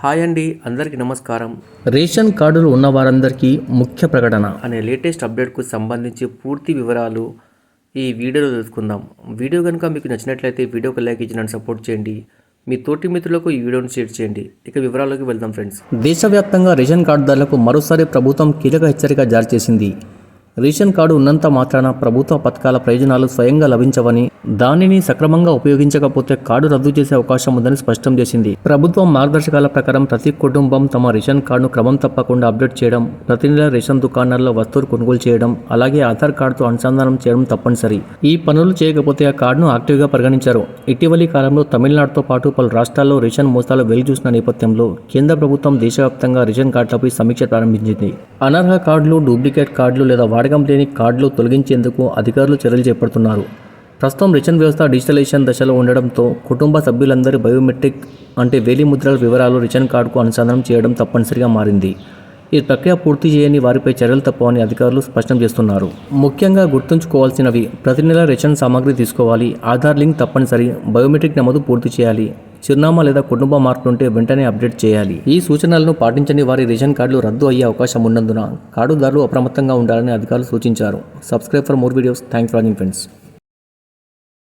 Hi అండి అందరికీ నమస్కారం. రేషన్ కార్డులు ఉన్న వారందరికీ ముఖ్య ప్రకటన. అనే లేటెస్ట్ అప్డేట్కు సంబంధించి పూర్తి వివరాలు ఈ వీడియోలో తెలుసుకుందాం. వీడియో కనుక మీకు నచ్చినట్లయితే వీడియోకి లైక్ ఇచ్చి నన్ను సపోర్ట్ చేయండి. మీ తోటి మిత్రులకు ఈ వీడియోని షేర్ చేయండి. ఇక వివరాల్లోకి వెళ్దాం ఫ్రెండ్స్. దేశవ్యాప్తంగా రేషన్ కార్డుదారులకు మరోసారి ప్రభుత్వం కీలక హెచ్చరిక జారీ చేసింది. రేషన్ కార్డు ఉన్నంత మాత్రాన ప్రభుత్వ పథకాల ప్రయోజనాలు స్వయంగా లభించవని దానిని సక్రమంగా ఉపయోగించకపోతే కార్డు రద్దు చేసే అవకాశం ఉందని స్పష్టం చేసింది. ప్రభుత్వం మార్గదర్శకాల ప్రకారం ప్రతి కుటుంబం తమ రేషన్ కార్డును క్రమం తప్పకుండా అప్డేట్ చేయడం ప్రతి నెల రేషన్ దుకాణాల్లో వస్తువులు కొనుగోలు చేయడం అలాగే ఆధార్ కార్డుతో అనుసంధానం చేయడం తప్పనిసరి. ఈ పనులు చేయకపోతే ఆ కార్డును యాక్టివ్గా పరిగణించారు. ఇటీవలి కాలంలో తమిళనాడుతో పాటు పలు రాష్ట్రాల్లో రేషన్ మోసాలు వెలుగుచూసిన నేపథ్యంలో కేంద్ర ప్రభుత్వం దేశవ్యాప్తంగా రేషన్ కార్డులపై సమీక్ష ప్రారంభించింది. అనర్హ కార్డులు డూప్లికేట్ కార్డులు లేదా మార్గం లేని కార్డులు తొలగించేందుకు అధికారులు చర్యలు చేపడుతున్నారు. ప్రస్తుతం రిటర్న్ వ్యవస్థ డిజిటలైజేషన్ దశలో ఉండడంతో కుటుంబ సభ్యులందరి బయోమెట్రిక్ అంటే వేలిముద్రల వివరాలు రిటర్న్ కార్డుకు అనుసంధానం చేయడం తప్పనిసరిగా మారింది. ఈ ప్రక్రియ పూర్తి చేయని వారిపై చర్యలు తప్పవని అధికారులు స్పష్టం చేస్తున్నారు. ముఖ్యంగా గుర్తుంచుకోవాల్సినవి ప్రతి నెల రేషన్ సామాగ్రి తీసుకోవాలి ఆధార్ లింక్ తప్పనిసరి బయోమెట్రిక్ నమోదు పూర్తి చేయాలి చిరునామా లేదా కుటుంబ మార్పులు ఉంటే వెంటనే అప్డేట్ చేయాలి. ఈ సూచనలను పాటించని వారి రేషన్ కార్డులు రద్దు అయ్యే అవకాశం ఉన్నందున కార్డుదారులు అప్రమత్తంగా ఉండాలని అధికారులు సూచించారు. Subscribe for more videos. Thanks for watching friends.